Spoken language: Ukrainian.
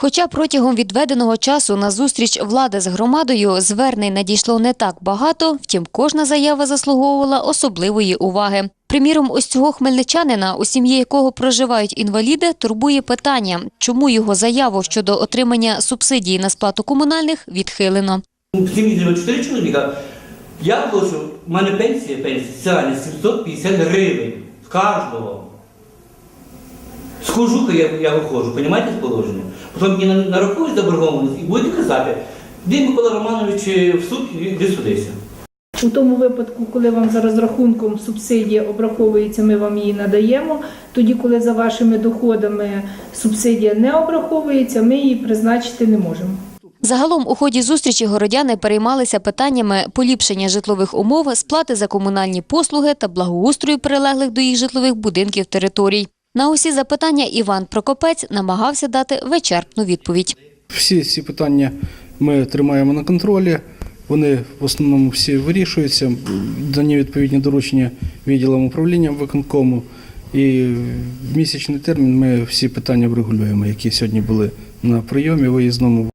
Хоча протягом відведеного часу на зустріч влади з громадою звернень надійшло не так багато, втім кожна заява заслуговувала особливої уваги. Приміром, ось цього хмельничанина, у сім'ї якого проживають інваліди, турбує питання, чому його заяву щодо отримання субсидії на сплату комунальних відхилено. В сім'ї живе 4 чоловіка. Я вложу, в мене пенсія, пенсія соціальна 750 гривень кожного. З кожуха я, я виходжу, розумієте, з положення? Потім мені нарахують заборгованість і будете казати, де Микола Романович в суд, іди судися. У тому випадку, коли вам за розрахунком субсидія обраховується, ми вам її надаємо. Тоді, коли за вашими доходами субсидія не обраховується, ми її призначити не можемо. Загалом у ході зустрічі городяни переймалися питаннями поліпшення житлових умов, сплати за комунальні послуги та благоустрою прилеглих до їх житлових будинків територій. На усі запитання Іван Прокопець намагався дати вичерпну відповідь. Всі ці питання ми тримаємо на контролі. Вони в основному всі вирішуються. Дані відповідні доручення відділом управління виконкому. І в місячний термін ми всі питання врегулюємо, які сьогодні були на прийомі виїзному.